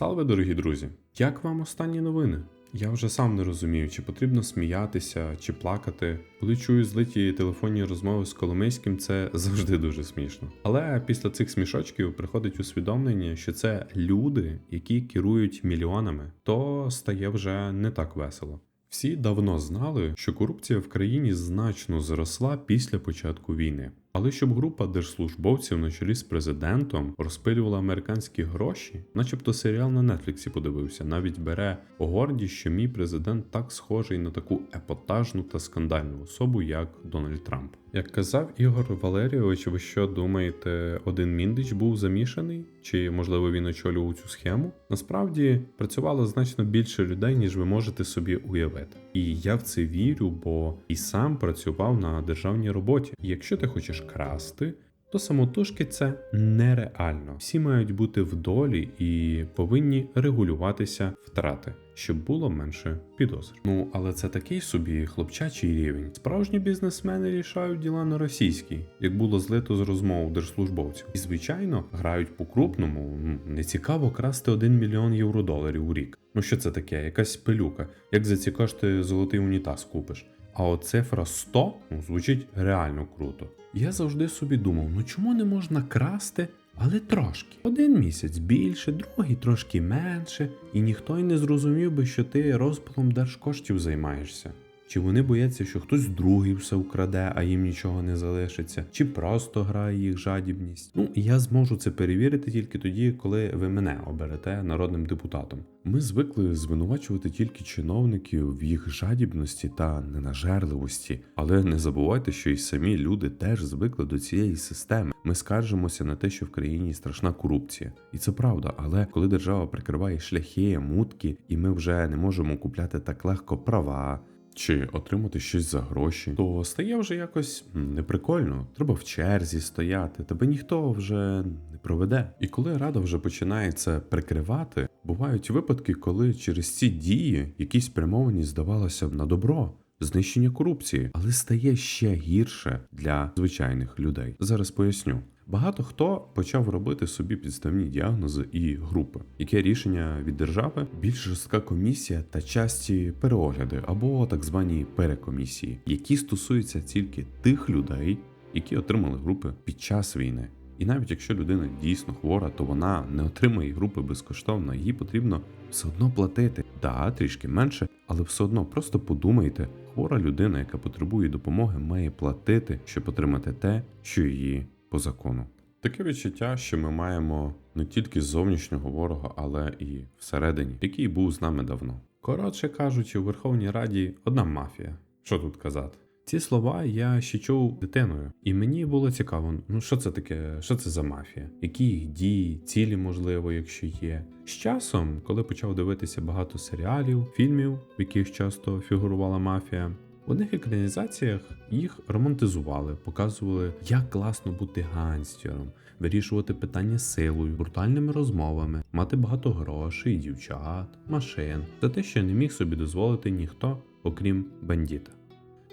Салve, дорогі друзі! Як вам останні новини? Я вже сам не розумію, чи потрібно сміятися, чи плакати. Коли чую злиті телефонні розмови з Коломийським, це завжди дуже смішно. Але після цих смішочків приходить усвідомлення, що це люди, які керують мільйонами, то стає вже не так весело. Всі давно знали, що корупція в країні значно зросла після початку війни. Але щоб група держслужбовців на чолі з президентом розпилювала американські гроші, начебто серіал на Нетфліксі подивився, навіть бере гордість, що мій президент так схожий на таку епатажну та скандальну особу, як Дональд Трамп. Як казав Ігор Валерійович, ви що думаєте, один міндич був замішаний? Чи можливо він очолював цю схему? Насправді працювало значно більше людей, ніж ви можете собі уявити. І я в це вірю, бо і сам працював на державній роботі. Якщо ти хочеш красти, то самотужки це нереально. Всі мають бути в долі і повинні регулюватися втрати, щоб було менше підозр. Ну але це такий собі хлопчачий рівень. Справжні бізнесмени рішають діла на російській, як було злито з розмов держслужбовців. І звичайно грають по крупному. Не цікаво красти 1 мільйон євро-доларів у рік. Ну що це таке? Якась пилюка. Як за ці кошти золотий унітаз купиш? А от цифра 100 ну, звучить реально круто. Я завжди собі думав, ну чому не можна красти, але трошки. Один місяць більше, другий трошки менше, і ніхто й не зрозумів би, що ти розпилом держкоштів займаєшся. Чи вони бояться, що хтось другий все украде, а їм нічого не залишиться, чи просто грає їх жадібність? Ну я зможу це перевірити тільки тоді, коли ви мене оберете народним депутатом. Ми звикли звинувачувати тільки чиновників в їх жадібності та ненажерливості, але не забувайте, що і самі люди теж звикли до цієї системи. Ми скаржимося на те, що в країні страшна корупція, і це правда. Але коли держава прикриває шляхи, мутки, і ми вже не можемо купляти так легко права. Чи отримати щось за гроші, то стає вже якось неприкольно. Треба в черзі стояти, тебе ніхто вже не проведе. І коли рада вже починає це прикривати, бувають випадки, коли через ці дії якісь спрямовані здавалося б на добро. Знищення корупції, але стає ще гірше для звичайних людей. Зараз поясню. Багато хто почав робити собі підставні діагнози і групи. Яке рішення від держави? Більш жорстка комісія та часті переогляди або так звані перекомісії, які стосуються тільки тих людей, які отримали групи під час війни. І навіть якщо людина дійсно хвора, то вона не отримає групи безкоштовно, їй потрібно все одно платити. Да, трішки менше, але все одно просто подумайте, хвора людина, яка потребує допомоги, має платити, щоб отримати те, що її по закону. Таке відчуття, що ми маємо не тільки зовнішнього ворога, але і всередині, який був з нами давно. Коротше кажучи, у Верховній Раді одна мафія. Що тут казати? Ці слова я ще чув дитиною, і мені було цікаво, ну що це таке, що це за мафія, які їх дії, цілі, можливо, якщо є. З часом, коли почав дивитися багато серіалів, фільмів, в яких часто фігурувала мафія, в одних екранізаціях їх романтизували, показували, як класно бути ганстером, вирішувати питання силою, брутальними розмовами, мати багато грошей, дівчат, машин. Це те, що не міг собі дозволити ніхто, окрім бандіта.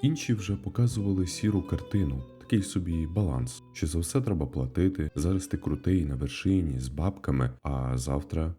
Інші вже показували сіру картину, такий собі баланс, що за все треба платити. Зараз ти крутий на вершині з бабками, а завтра.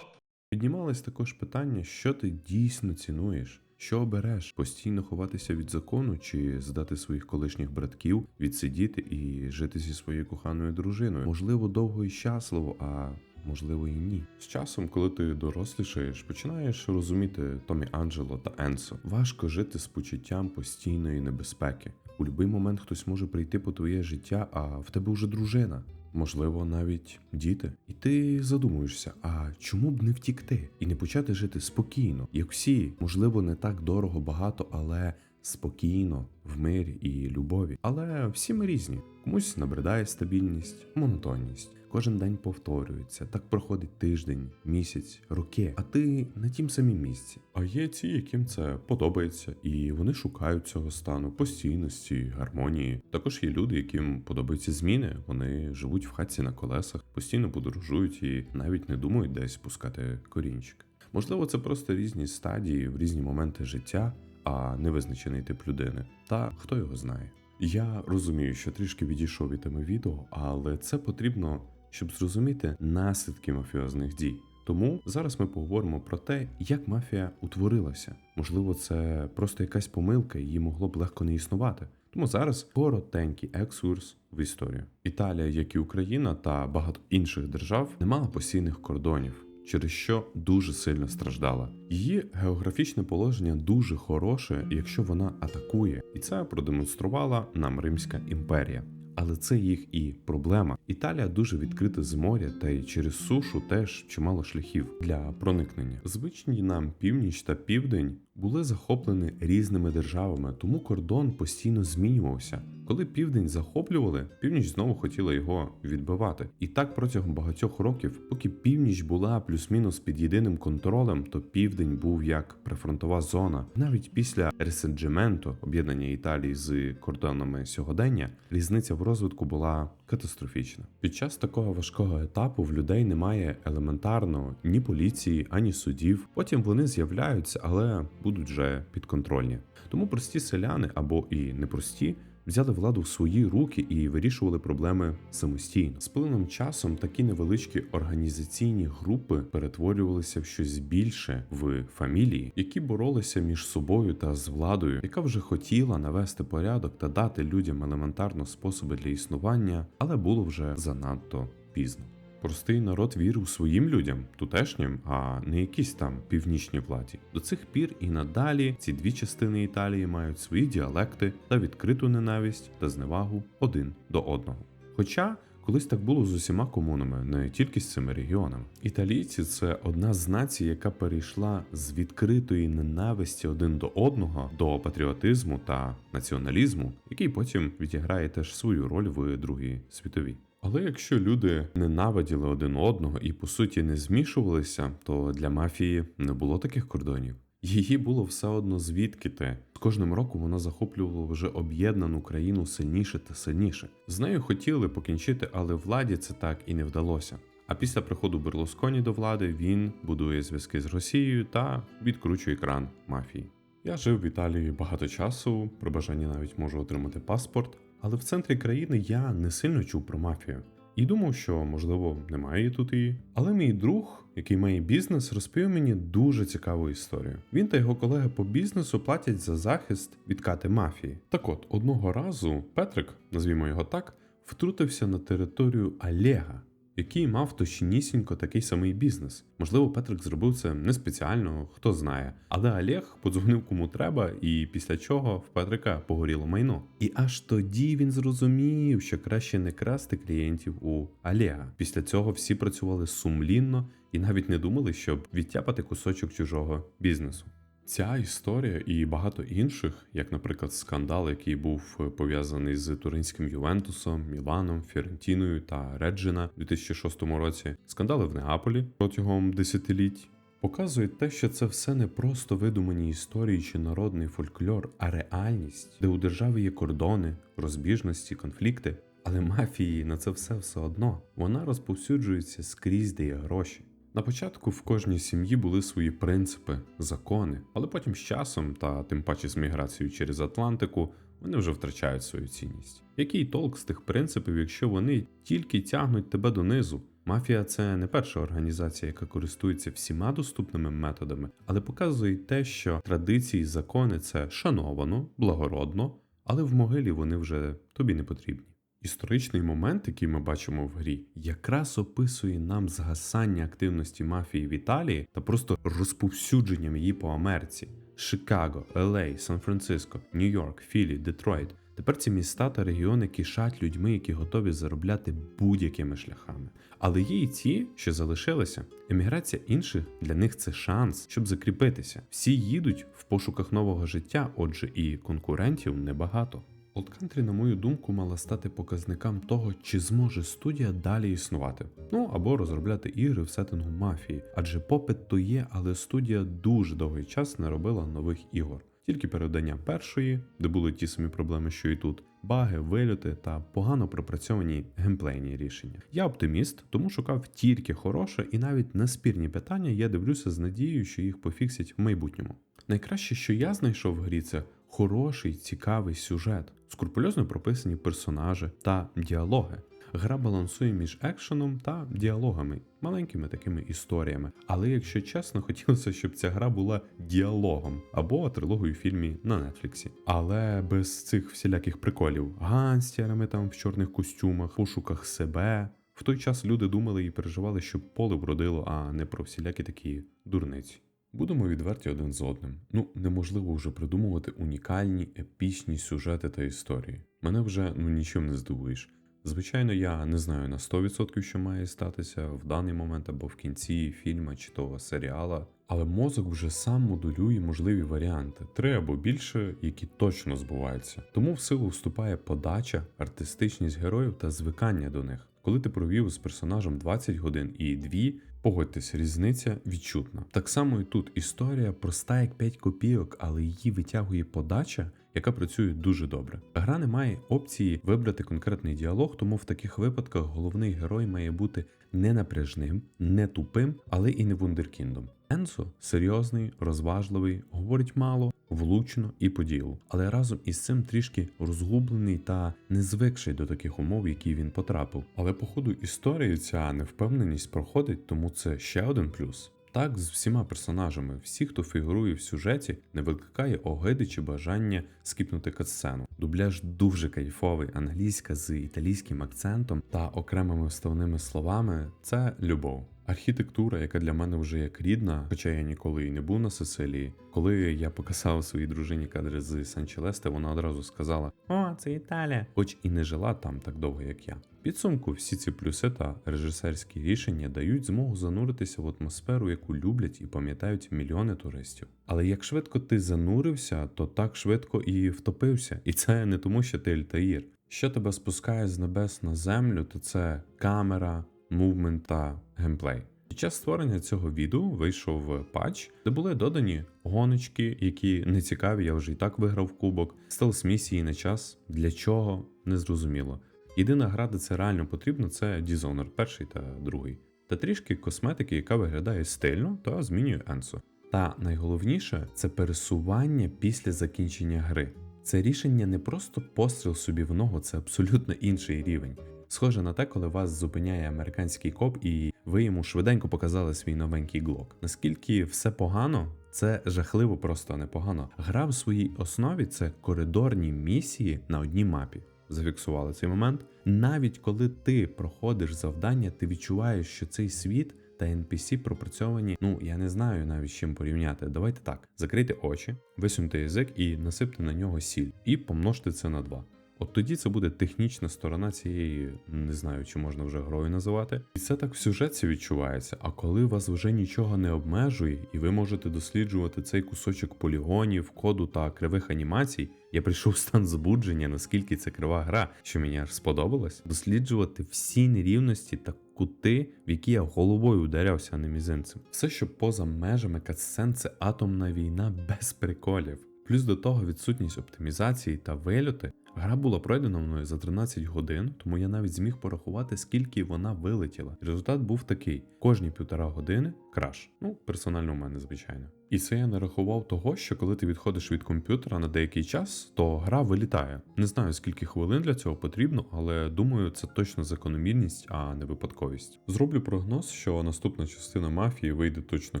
Піднімалось також питання, що ти дійсно цінуєш, що обереш постійно ховатися від закону чи здати своїх колишніх братків, відсидіти і жити зі своєю коханою дружиною. Можливо, довго і щасливо, а можливо і ні. З часом, коли ти дорослішаєш, починаєш розуміти Томі Анджело та Енсо. Важко жити з почуттям постійної небезпеки. У будь-який момент хтось може прийти по твоє життя, а в тебе вже дружина. Можливо, навіть діти. І ти задумуєшся, а чому б не втікти і не почати жити спокійно, як всі, можливо, не так дорого багато, але спокійно, в мирі і любові. Але всі ми різні. Комусь набридає стабільність, монотонність. Кожен день повторюється. Так проходить тиждень, місяць, роки, а ти на тім самім місці. А є ті, яким це подобається, і вони шукають цього стану постійності, гармонії. Також є люди, яким подобаються зміни. Вони живуть в хатці на колесах, постійно подорожують і навіть не думають десь пускати корінчик. Можливо, це просто різні стадії в різні моменти життя, а не визначений тип людини. Та хто його знає. Я розумію, що трішки відійшов від теми відео, але це потрібно щоб зрозуміти наслідки мафіозних дій. Тому зараз ми поговоримо про те, як мафія утворилася. Можливо, це просто якась помилка, її могло б легко не існувати. Тому зараз коротенький екскурс в історію. Італія, як і Україна та багато інших держав, не мала постійних кордонів. Через що дуже сильно страждала. Її географічне положення дуже хороше, якщо вона атакує, і це продемонструвала нам Римська імперія. Але це їх і проблема. Італія дуже відкрита з моря, та й через сушу теж чимало шляхів для проникнення. Звичні нам північ та південь були захоплені різними державами, тому кордон постійно змінювався. Коли південь захоплювали, північ знову хотіла його відбивати. І так протягом багатьох років, поки північ була плюс-мінус під єдиним контролем, то південь був як прифронтова зона. Навіть після ресенджементу, об'єднання Італії з кордонами сьогодення, різниця в розвитку була катастрофічна. Під час такого важкого етапу в людей немає елементарно ні поліції, ані судів. Потім вони з'являються, але будуть вже підконтрольні. Тому прості селяни або і непрості взяли владу в свої руки і вирішували проблеми самостійно. З плином часом такі невеличкі організаційні групи перетворювалися в щось більше в фамілії, які боролися між собою та з владою, яка вже хотіла навести порядок та дати людям елементарно способи для існування, але було вже занадто пізно. Простий народ вірив своїм людям, тутешнім, а не якісь там північні владі. До цих пір і надалі ці дві частини Італії мають свої діалекти та відкриту ненависть та зневагу один до одного. Хоча колись так було з усіма комунами, не тільки з цими регіонами. Італійці це одна з націй, яка перейшла з відкритої ненависті один до одного до патріотизму та націоналізму, який потім відіграє теж свою роль в Другій світовій. Але якщо люди ненавиділи один одного і по суті не змішувалися, то для мафії не було таких кордонів. Її було все одно звідки те. З кожним роком вона захоплювала вже об'єднану країну сильніше та сильніше. З нею хотіли покінчити, але владі це так і не вдалося. А після приходу Берлусконі до влади він будує зв'язки з Росією та відкручує кран мафії. Я жив в Італії багато часу, при бажанні навіть можу отримати паспорт, але в центрі країни я не сильно чув про мафію. І думав, що можливо немає тут її. Але мій друг, який має бізнес, розповів мені дуже цікаву історію. Він та його колеги по бізнесу платять за захист від кати мафії. Так от, одного разу Петрик, назвімо його так, втрутився на територію Олега, який мав точнісінько такий самий бізнес. Можливо, Петрик зробив це не спеціально, хто знає. Але Олег подзвонив кому треба, і після чого в Петрика погоріло майно. І аж тоді він зрозумів, що краще не красти клієнтів у Олега. Після цього всі працювали сумлінно і навіть не думали, щоб відтяпати кусочок чужого бізнесу. Ця історія і багато інших, як, наприклад, скандал, який був е, пов'язаний з туринським Ювентусом, Міланом, Фіорентіною та Реджина у 2006 році, скандали в Неаполі протягом десятиліть, показують те, що це все не просто видумані історії чи народний фольклор, а реальність, де у держави є кордони, розбіжності, конфлікти. Але мафії на це все все одно вона розповсюджується скрізь, де є гроші. На початку в кожній сім'ї були свої принципи, закони, але потім з часом, та тим паче з міграцією через Атлантику, вони вже втрачають свою цінність. Який толк з тих принципів, якщо вони тільки тягнуть тебе донизу? Мафія це не перша організація, яка користується всіма доступними методами, але показує те, що традиції, закони це шановано, благородно, але в могилі вони вже тобі не потрібні. Історичний момент, який ми бачимо в грі, якраз описує нам згасання активності мафії в Італії та просто розповсюдженням її по Америці: Шикаго, Л.А., Сан-Франциско, Нью-Йорк, Філі, Детройт. Тепер ці міста та регіони кишать людьми, які готові заробляти будь-якими шляхами. Але є і ті, що залишилися. Еміграція інших для них це шанс, щоб закріпитися. Всі їдуть в пошуках нового життя, отже, і конкурентів небагато. Old Country, на мою думку, мала стати показником того, чи зможе студія далі існувати, ну або розробляти ігри в сеттингу мафії, адже попит то є, але студія дуже довгий час не робила нових ігор. Тільки перевдання першої, де були ті самі проблеми, що і тут, баги, вильоти та погано пропрацьовані геймплейні рішення. Я оптиміст, тому шукав тільки хороше і навіть на спірні питання я дивлюся з надією, що їх пофіксять в майбутньому. Найкраще, що я знайшов в грі, це хороший, цікавий сюжет, скрупульозно прописані персонажі та діалоги. Гра балансує між екшеном та діалогами, маленькими такими історіями. Але якщо чесно, хотілося, щоб ця гра була діалогом або трилогою фільмі на Нетфліксі. Але без цих всіляких приколів, ганстярами там в чорних костюмах, пошуках себе. В той час люди думали і переживали, щоб поле вродило, а не про всілякі такі дурниці. Будемо відверті один з одним. Ну, неможливо вже придумувати унікальні, епічні сюжети та історії. Мене вже ну нічим не здивуєш. Звичайно, я не знаю на 100% що має статися в даний момент або в кінці фільму чи того серіала, але мозок вже сам моделює можливі варіанти, три або більше, які точно збуваються. Тому в силу вступає подача, артистичність героїв та звикання до них. Коли ти провів з персонажем 20 годин і дві, погодьтесь, різниця відчутна. Так само і тут історія проста як 5 копійок, але її витягує подача, яка працює дуже добре. Гра не має опції вибрати конкретний діалог, тому в таких випадках головний герой має бути не напряжним, не тупим, але і не вундеркіндом. Енсо серйозний, розважливий, говорить мало, влучно і по ділу, але разом із цим трішки розгублений та не звикший до таких умов, які він потрапив. Але по ходу історії ця невпевненість проходить, тому це ще один плюс. Так, з всіма персонажами, всі, хто фігурує в сюжеті, не викликає огиди чи бажання скіпнути катсцену. Дубляж дуже кайфовий, англійська з італійським акцентом та окремими вставними словами це любов. Архітектура, яка для мене вже як рідна, хоча я ніколи і не був на Сицилії. Коли я показав своїй дружині кадри з Санчелесте, вона одразу сказала: О, це Італія, хоч і не жила там так довго, як я. Підсумку всі ці плюси та режисерські рішення дають змогу зануритися в атмосферу, яку люблять і пам'ятають мільйони туристів. Але як швидко ти занурився, то так швидко і втопився. І це не тому, що ти Альтаїр. Що тебе спускає з небес на землю, то це камера, мувмент та геймплей. Під час створення цього відео вийшов патч, де були додані гоночки, які не цікаві, я вже і так виграв кубок, стелс місії на час. Для чого незрозуміло. Єдина гра, де це реально потрібно, це Dishonored перший та другий. Та трішки косметики, яка виглядає стильно та змінює Енсо. Та найголовніше це пересування після закінчення гри. Це рішення не просто постріл собі в ногу, це абсолютно інший рівень. Схоже на те, коли вас зупиняє американський коп, і ви йому швиденько показали свій новенький глок. Наскільки все погано, це жахливо, просто непогано. Гра в своїй основі це коридорні місії на одній мапі. Зафіксували цей момент. Навіть коли ти проходиш завдання, ти відчуваєш, що цей світ та NPC пропрацьовані. Ну я не знаю навіть з чим порівняти. Давайте так: закрийте очі, висуньте язик і насипте на нього сіль, і помножте це на два. От тоді це буде технічна сторона цієї, не знаю, чи можна вже грою називати. І це так в сюжеті відчувається. А коли вас вже нічого не обмежує, і ви можете досліджувати цей кусочок полігонів, коду та кривих анімацій, я прийшов в стан збудження, наскільки це крива гра, що мені аж сподобалось, досліджувати всі нерівності та кути, в які я головою ударявся, а не мізинцем. Все, що поза межами катсцен, це атомна війна без приколів. Плюс до того відсутність оптимізації та вильоти. Гра була пройдена мною за 13 годин, тому я навіть зміг порахувати, скільки вона вилетіла. Результат був такий: кожні півтора години краш. Ну, персонально у мене, звичайно. І це я не рахував того, що коли ти відходиш від комп'ютера на деякий час, то гра вилітає. Не знаю скільки хвилин для цього потрібно, але думаю, це точно закономірність, а не випадковість. Зроблю прогноз, що наступна частина мафії вийде точно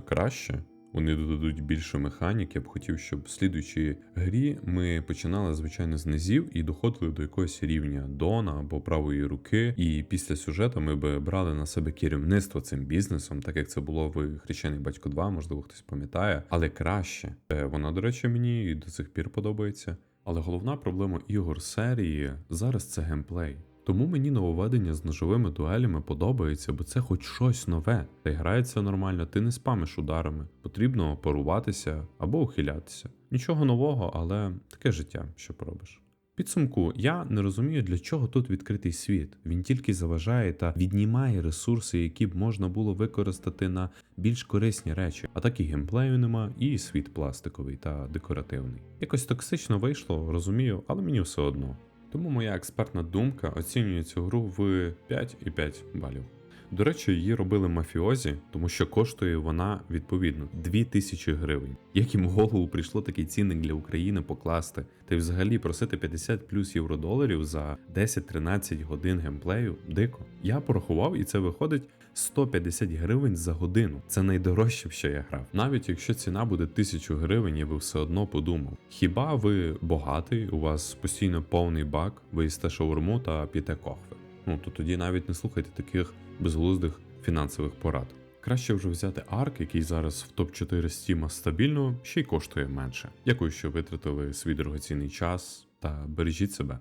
краще. Вони додадуть більше механік. Я б хотів, щоб в слідуючій грі ми починали звичайно з низів і доходили до якогось рівня Дона або правої руки. І після сюжету ми би брали на себе керівництво цим бізнесом, так як це було в Хрещений Батько 2, можливо, хтось пам'ятає, але краще. Е, Вона, до речі, мені і до цих пір подобається. Але головна проблема ігор серії зараз це геймплей. Тому мені нововведення з ножовими дуелями подобається, бо це хоч щось нове. Та й грається нормально, ти не спамиш ударами. Потрібно поруватися або ухилятися. Нічого нового, але таке життя, що поробиш. Підсумку, я не розумію, для чого тут відкритий світ. Він тільки заважає та віднімає ресурси, які б можна було використати на більш корисні речі. А так і геймплею нема, і світ пластиковий та декоративний. Якось токсично вийшло, розумію, але мені все одно. Тому моя експертна думка оцінює цю гру в 5,5 балів. До речі, її робили мафіозі, тому що коштує вона відповідно 2000 гривень. Як їм голову прийшло такий цінник для України покласти, та й взагалі просити 50 плюс євро-доларів за 10-13 годин геймплею дико. Я порахував, і це виходить 150 гривень за годину. Це найдорожче, що я грав. Навіть якщо ціна буде 1000 гривень, я би все одно подумав. Хіба ви багатий, у вас постійно повний бак, ви їсте шаурму та п'єте кохви? Ну то тоді навіть не слухайте таких безглуздих фінансових порад. Краще вже взяти арк, який зараз в топ-4 Стіма стабільно, ще й коштує менше. Дякую, що витратили свій дорогоцінний час та бережіть себе.